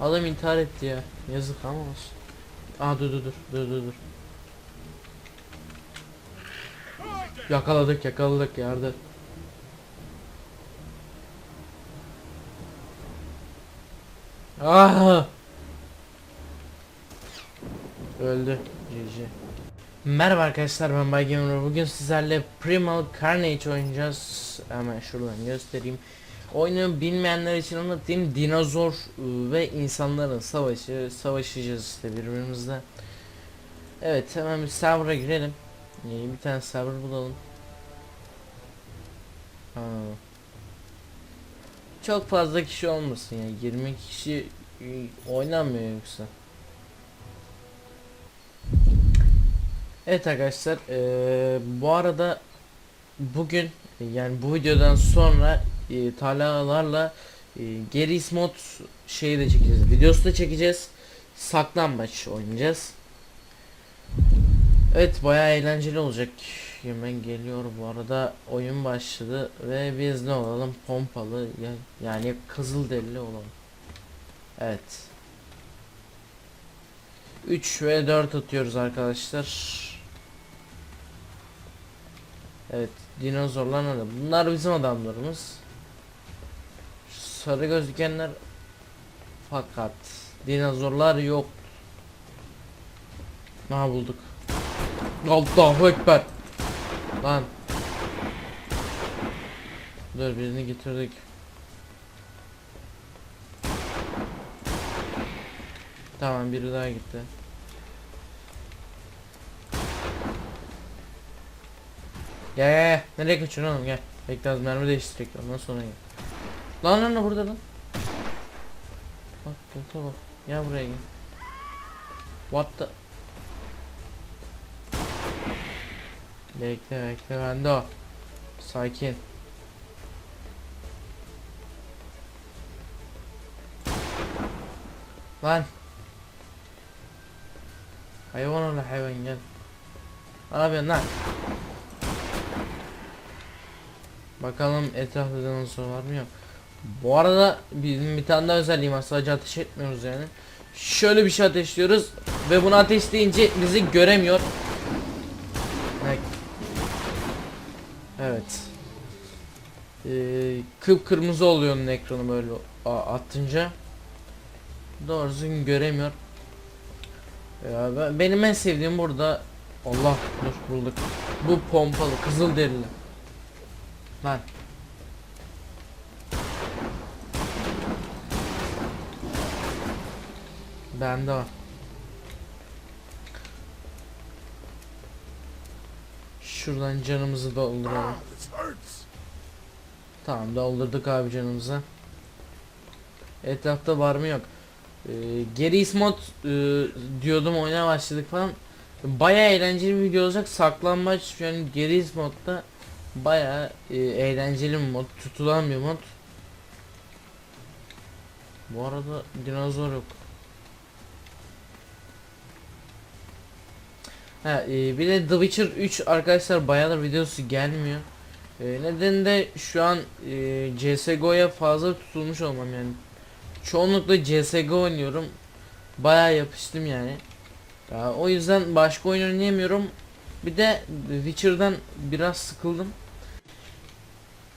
Adam intihar etti ya. Yazık ama olsun. Aa dur dur dur dur dur dur. Yakaladık yakaladık yardı. Ah! Öldü. GG. Merhaba arkadaşlar ben Bay. Bugün sizlerle Primal Carnage oynayacağız. Hemen şuradan göstereyim. Oyunu bilmeyenler için anlatayım. Dinozor ıı, ve insanların savaşı. Savaşacağız işte birbirimizle. Evet hemen bir server'a girelim. Ee, bir tane server bulalım. Ha. Çok fazla kişi olmasın ya. 20 kişi ıı, oynanmıyor yoksa. Evet arkadaşlar eee, bu arada bugün yani bu videodan sonra e, talalarla e, Geris mod şeyi de çekeceğiz. Videosu da çekeceğiz. Saklambaç oynayacağız. Evet bayağı eğlenceli olacak. Hemen geliyor bu arada oyun başladı ve biz ne olalım pompalı ya- yani kızıl derili olalım. Evet. 3 ve 4 atıyoruz arkadaşlar. Evet, dinozorlar nerede? Bunlar bizim adamlarımız. Sarı gözükenler fakat dinozorlar yok. Ne bulduk? Allahu ekber. Lan. Dur birini getirdik. Tamam biri daha gitti. Gel gel. Nereye kaçıyorsun oğlum gel. Bekle az mermi değiştirecek ondan sonra gel. Lan lan burada lan. Bak bota bak. Gel buraya gel. What the... Bekle bekle bende o. Sakin. Lan. Hayvan oğlu hayvan gel. Ne yapıyorsun lan? Bakalım etrafta dinozor var mı yok. Bu arada bizim bir tane daha özelliğim var sadece ateş etmiyoruz yani. Şöyle bir şey ateşliyoruz ve bunu ateşleyince bizi göremiyor. Evet. Ee, kıpkırmızı oluyor onun ekranı böyle attınca. Doğru düzgün göremiyor. Ya ben- benim en sevdiğim burada Allah dur bulduk. Bu pompalı kızıl derili. Lan. Bende o. Şuradan canımızı dolduralım. Tamam doldurduk abi canımızı. Etrafta var mı yok. Ee, geri mod e, diyordum oyuna başladık falan. Baya eğlenceli bir video olacak. Saklanmaç yani geri modda baya e, eğlenceli bir mod. Tutulan bir mod. Bu arada dinozor yok. Ha, e, bir de The Witcher 3 arkadaşlar bayağıdır videosu gelmiyor. E, nedeni de şu an e, CSGO'ya fazla tutulmuş olmam yani. Çoğunlukla CSGO oynuyorum. Bayağı yapıştım yani. Ya, o yüzden başka oyun oynayamıyorum. Bir de Witcher'dan biraz sıkıldım.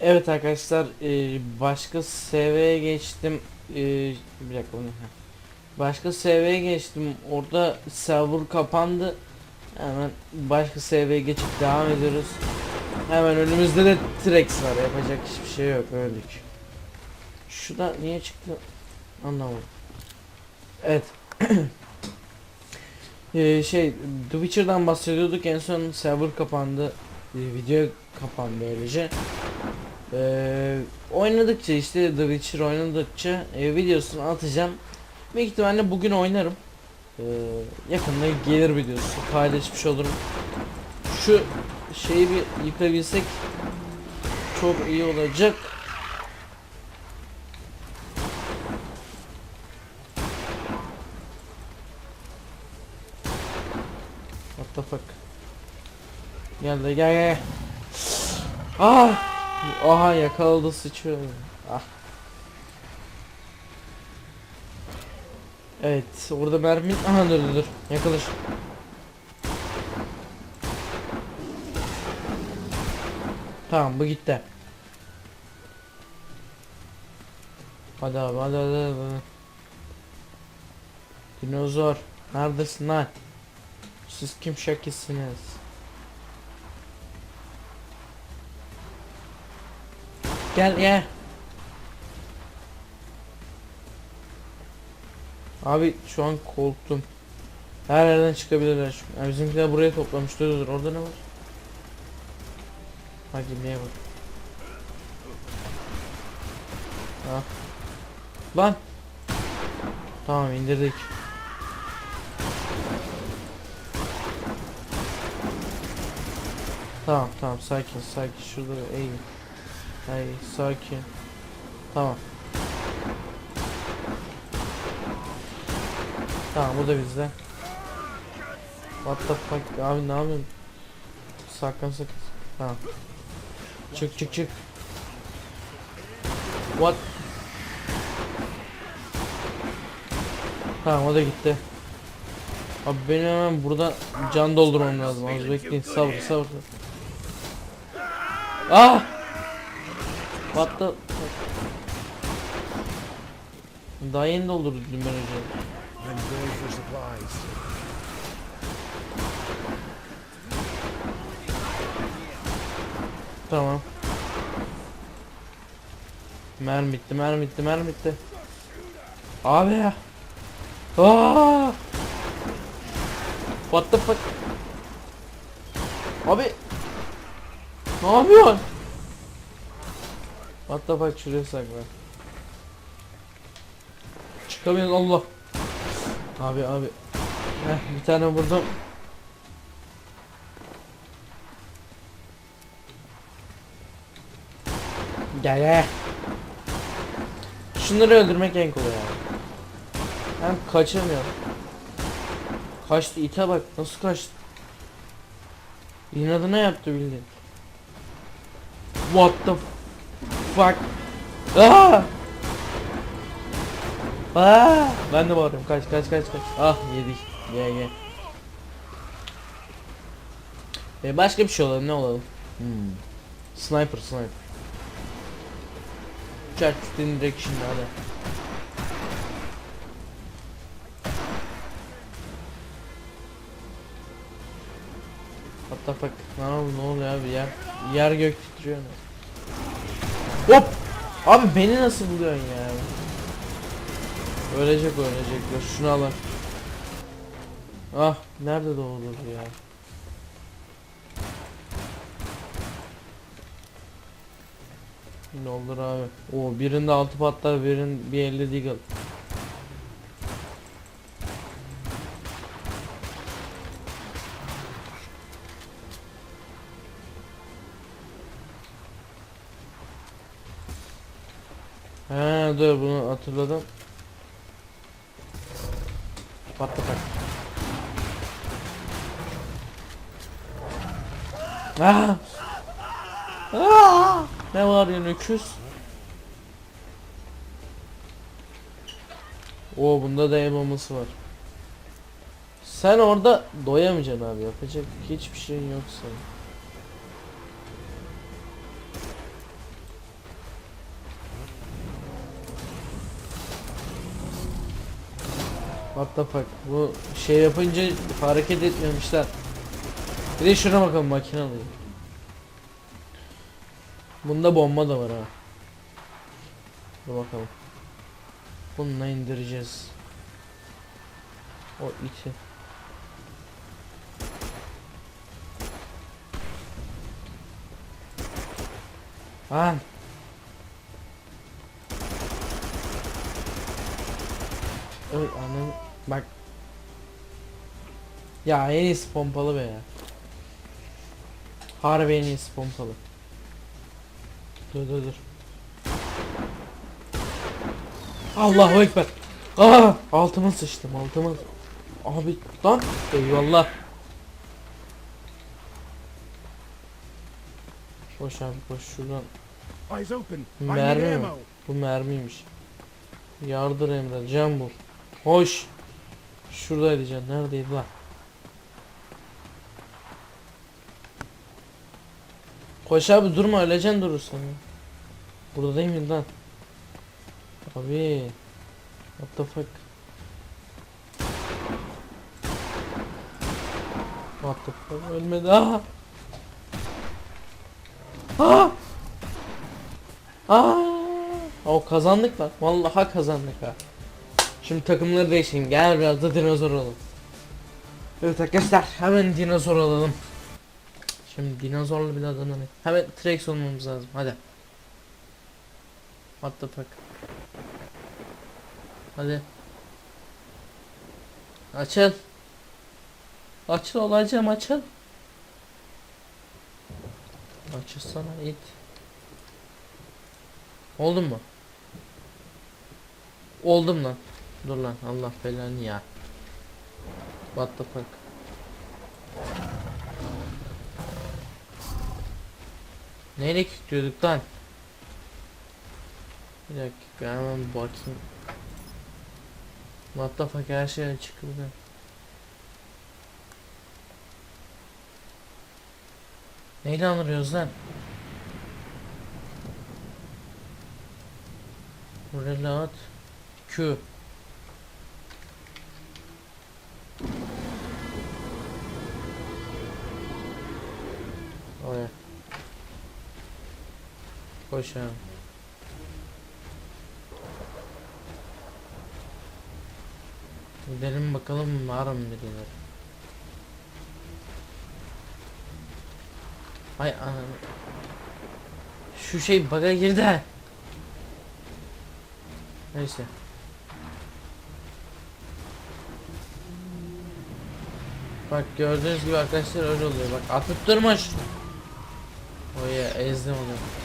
Evet arkadaşlar e, başka SV'ye geçtim. E, bir dakika heh. Başka SV'ye geçtim. Orada server kapandı. Hemen başka SV'ye geçip devam ediyoruz. Hemen önümüzde de Trex var. Yapacak hiçbir şey yok. Öldük. Şu da niye çıktı? Anlamadım. Evet. Ee, şey The Witcher'dan bahsediyorduk en son server kapandı Ee, video kapandı öylece ee, oynadıkça işte The Witcher oynadıkça e, videosunu atacağım büyük ihtimalle bugün oynarım ee, yakında gelir videosu paylaşmış olurum şu şeyi bir yıkabilsek çok iyi olacak What the fuck? Gel de gel gel. Ah! Aha yakaladı sıçıyor. Ah. Evet orada mermi aha dur dur dur yakalaş. Tamam bu gitti. Hadi abi hadi hadi. hadi. Dinozor neredesin lan? Siz kim şakisiniz? Gel gel. Abi şu an korktum. Her yerden çıkabilirler. Yani bizimkiler buraya toplamış. Dur dur orada ne var? Ha gemiye bak. Ha. Lan. Tamam indirdik. Tamam tamam sakin sakin şurada eğil. Hayır sakin. Tamam. Tamam bu da bizde. What the fuck abi ne yapıyorsun? Saklan sakın. Tamam. Çık çık çık. What? Tamam o da gitti. Abi benim hemen burada can doldurmam lazım. Az bekleyin. Sabır sabır. Ah! What the Daha yeni doldurdum ben önce. I'm going for supplies. Tamam. Mermi bitti, mermi bitti, mermi bitti. Abi ya. Aa! What the fuck? Abi. Ne yapıyorsun? What the fuck şuraya sakla. Çıkamıyoruz Allah. Abi abi. Heh, bir tane vurdum. Gel gel. Şunları öldürmek en kolay abi. Hem kaçamıyorum. Kaçtı ite bak nasıl kaçtı. İnadına yaptı bildiğin. What the fuck? Aa! Aa! Ben de bağırıyorum kaç kaç kaç kaç. Ah yedik. Gel gel. E başka bir şey olalım ne olalım? Hmm. Sniper sniper. Çarp tutun direkt şimdi hadi. Hatta bak ne oldu ne oluyor abi yer yer gök titriyor. Hop! Abi beni nasıl buluyorsun ya? Ölecek ölecekler şunu alın. Ah nerede doğulur ya? Ne olur abi. O birinde altı patlar, birin bir elde deagle. He dur bunu hatırladım. Patla bak. Ah! Ah! Ne var ya öküz? Oo bunda da elmaması var. Sen orada doyamayacaksın abi yapacak hiçbir şeyin yok senin. What the fuck bu şey yapınca hareket etmemişler. Bir de şuna bakalım makinalı. Bunda bomba da var ha. Dur bakalım. Bununla indireceğiz. O iti. Lan. Oy anam bak. Ya en iyisi pompalı be ya. Harbi en iyisi pompalı. Dur dur dur. Allahu ekber. Aa, altıma sıçtım altıma. Abi lan eyvallah. Koş abi koş şuradan. Mermi mi? Bu mermiymiş. Yardır Emre can bul. Hoş. Şuradaydı can. Neredeydi lan? Koş abi durma öleceksin durursan. Burada değil mi lan? Abi. What the fuck? What the fuck? Ölmedi. Aa! Aa! Aa! O kazandık lan. Vallahi kazandık ha. Şimdi takımları değişelim. Gel biraz da dinozor olalım. Evet arkadaşlar hemen dinozor olalım. Şimdi dinozorlu bir adamı Hemen T-Rex olmamız lazım. Hadi. What the fuck? Hadi. Açıl. Açıl olacağım açıl. Açılsana it. Oldun mu? Oldum lan. Dur lan Allah belanı ya. What the fuck? Neyle kilitliyorduk lan? Bir dakika hemen bakayım. What the fuck her şey burada. Neyle anırıyoruz lan? Reload Q Koş Gidelim bakalım var mı birileri Hay anam Şu şey baga girdi. Neyse. Bak gördüğünüz gibi arkadaşlar öyle oluyor. Bak atıp durma şunu. Oya ezdim onu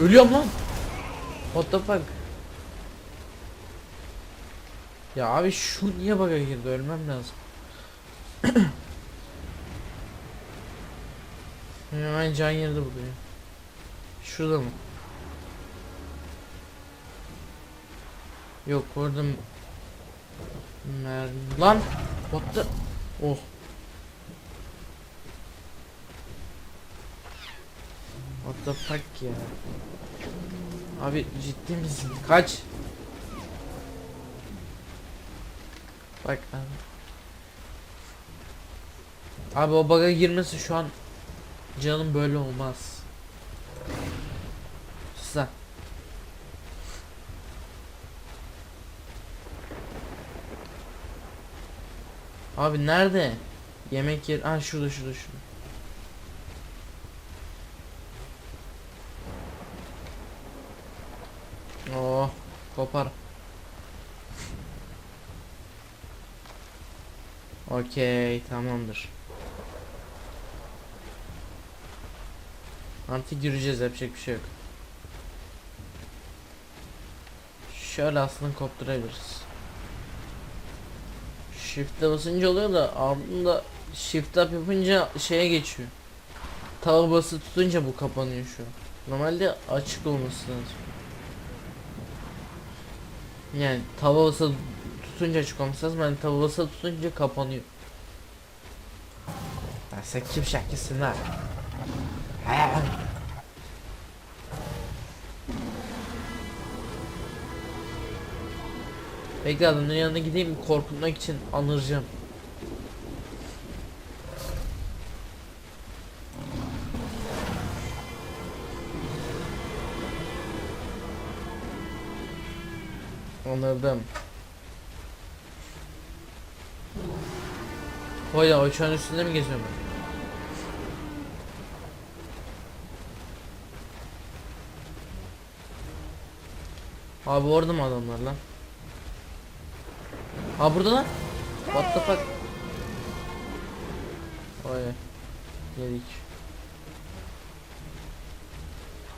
Ölüyorum lan. What the fuck? Ya abi şu niye bug'a girdi? Ölmem lazım. Hemen can yerde buluyor Şurada mı? Yok orada mı? Mermi Lan! What the Oh What the fuck ya Abi ciddi misin? Kaç Bak abi Abi o bug'a girmesi şu an Canım böyle olmaz Sus Abi nerede? Yemek yer. Ha şurada şurada şurada. Oh, kopar. Okey, tamamdır. Artık yürüyeceğiz, yapacak bir şey yok. Şöyle aslında kopturabiliriz. Shift'e basınca oluyor da ardında shift up yapınca şeye geçiyor. Tava bası tutunca bu kapanıyor şu. Normalde açık olması lazım. Yani tava bası tutunca açık olması lazım. Yani tava bası tutunca kapanıyor. Ya sen kim şakisın lan? Bekle adamın yanına gideyim korkutmak için anıracağım. Anladım. Oy ya uçağın üstünde mi geziyorum ben? Abi orada mı adamlar lan? Ha burada lan. What the fuck? Oy. Yedik.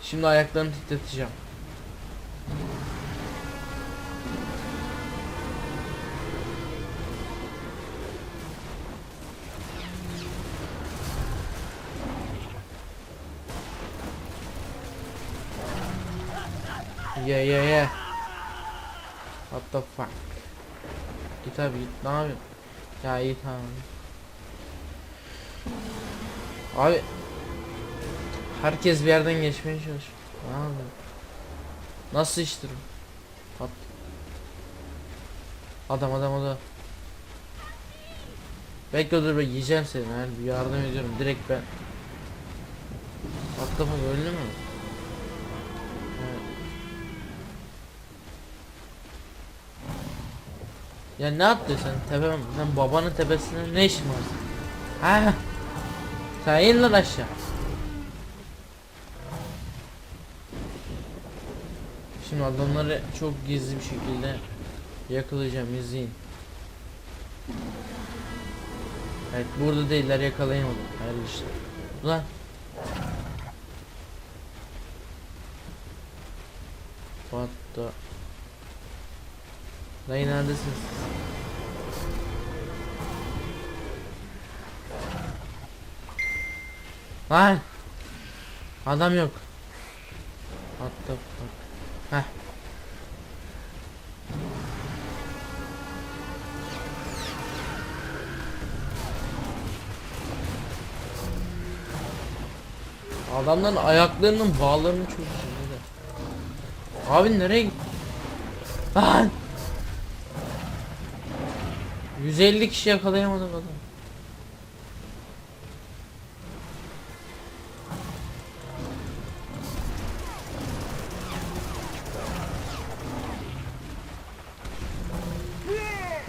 Şimdi ayaklarını titreteceğim. Ye ye ye. What the fuck? Git abi git ne yapıyorsun? Ya iyi tamam. Abi Herkes bir yerden geçmeye çalışıyor. Ne yapıyor? Nasıl iştir? At. Adam adam adam. Bekle dur ben yiyeceğim seni. Yani bir yardım ediyorum direkt ben. Atlamak öldü mü? Ya ne yaptın sen? Sen babanın tepesine ne işin var? Ha? Sen in lan aşağı. Şimdi adamları çok gizli bir şekilde yakalayacağım izleyin. Evet burada değiller yakalayamadım. Hayırlı işler. Ulan. What the Dayı neredesin? Lan! Adam yok. Fuck? Heh. Adamların ayaklarının bağlarını güzel. Abi nereye gitti? Lan! 150 kişi yakalayamadık adam.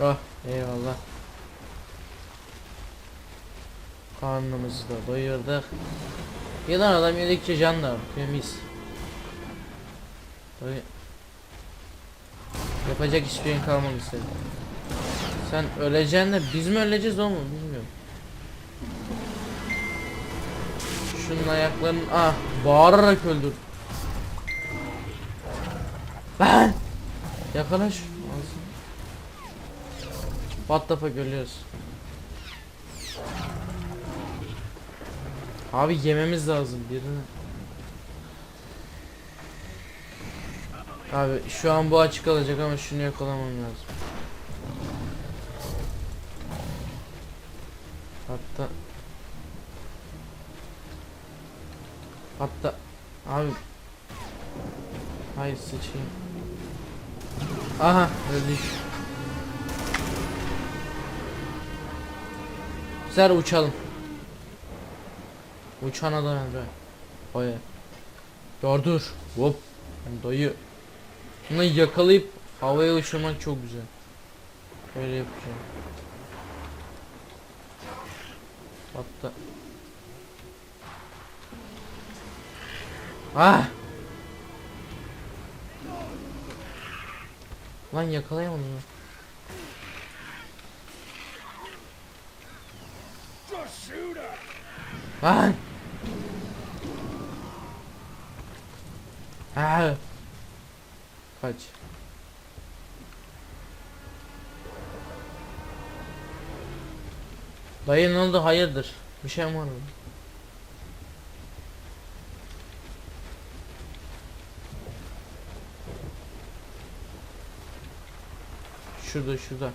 Oh eyvallah. Karnımızı da doyurduk. Yılan adam yedikçe can da temiz. Tabii. Yapacak hiçbir şeyin kalmadı senin. Sen öleceksin de biz mi öleceğiz o mu bilmiyorum. Şunun ayaklarını ah bağırarak öldür. Ben yakala şu. What the fuck ölüyoruz. Abi yememiz lazım birini. Abi şu an bu açık kalacak ama şunu yakalamam lazım. Hatta Hatta abi Hayır sıçayım. Aha öldük. Güzel uçalım. Uçan adam Emre. Oya. Yardır. Hop. Dayı. Bunu yakalayıp havaya uçurmak çok güzel. Öyle yapacağım. Hatta. Ah! Lan yakalayamadım ya. Lan! Ah! Kaç. Dayı ne oldu hayırdır? Bir şey mi var mı? Şurada şurada.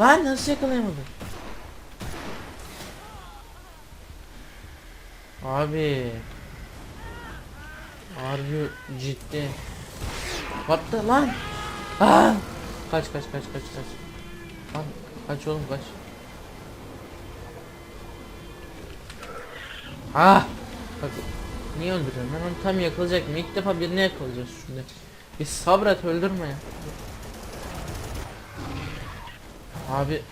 Lan nasıl yakalayamadım? Abi. Harbi ciddi. The lan? Aa! Kaç kaç kaç kaç kaç. Lan kaç oğlum kaç. Ah! Bak niye öldürüyorum? Ben onu tam yakalayacaktım. İlk defa birini yakalayacağız şimdi. Bir sabret öldürme ya. Abi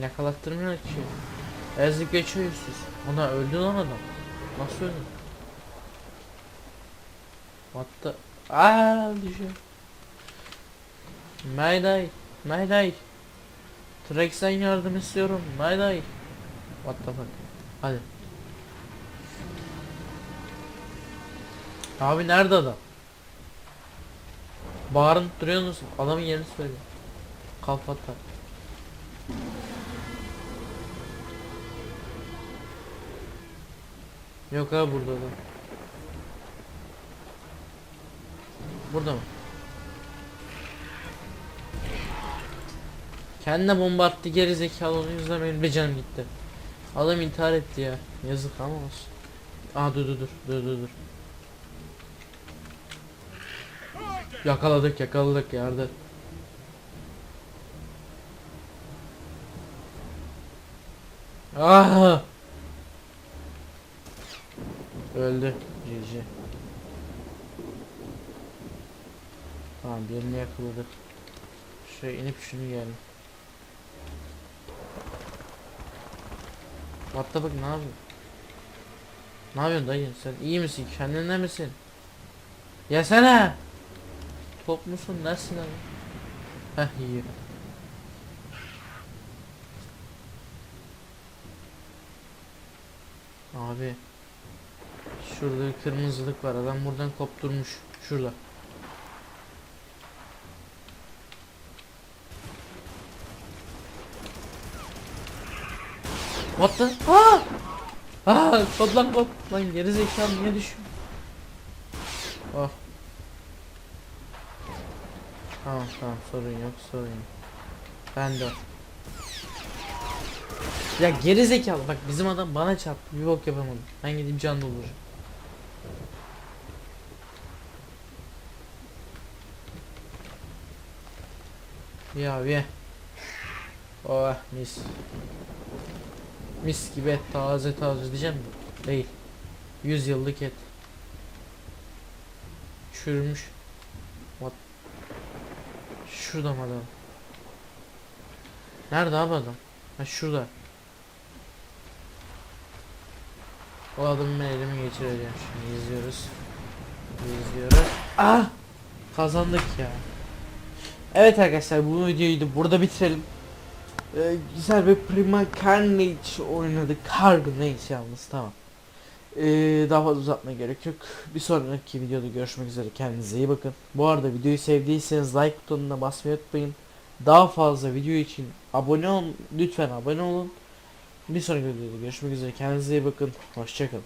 yakalattırmıyor ki. Ezdik geçiyor yüzsüz. Ona öldü lan adam. Nasıl öldü? What the... Aaa düşüyor. Mayday. Mayday. Trex'ten yardım istiyorum. Mayday. What the fuck. Hadi. Abi nerede adam? Bağırıp duruyor musun? Adamın yerini söyle. Kalfata. Yok abi burada da. Burada mı? Kendine bomba attı geri zekalı onun yüzünden benim canım gitti. Adam intihar etti ya. Yazık ama olsun. Aa dur dur dur dur dur dur. Yakaladık yakaladık yardı. Ah! Öldü. GG. Tamam yakaladık. Şuraya inip şunu yiyelim. What the ne yapıyorsun? Ne yapıyorsun dayı? Sen iyi misin? Kendinde misin? Yesene! Top musun? Nesin abi? Heh iyi. Abi. Şurada bir kırmızılık var. Adam buradan kopturmuş. Şurada. What the? Aa! Aa, kod lan kod. Lan geri zekalı niye düşüyor? Oh. Tamam tamam sorun yok sorun yok. Ben de. Ya geri zekalı bak bizim adam bana çarptı bir bok yapamadım. Ben gideyim can dolduracağım. Ya bir. Oh mis. Mis gibi et taze taze diyeceğim mi? Değil. 100 yıllık et. Çürümüş. What? Şurada mı adam? Nerede abi adam? Ha şurada. O adamın ben elimi geçireceğim şimdi izliyoruz. İzliyoruz. Ah! Kazandık ya. Evet arkadaşlar bu videoyu da burada bitirelim. Ee, güzel bir Prima Carnage oynadık. Carnage yalnız tamam. Ee, daha fazla uzatmaya gerek yok. Bir sonraki videoda görüşmek üzere. Kendinize iyi bakın. Bu arada videoyu sevdiyseniz like butonuna basmayı unutmayın. Daha fazla video için abone olun. Lütfen abone olun. Bir sonraki videoda görüşmek üzere. Kendinize iyi bakın. Hoşçakalın.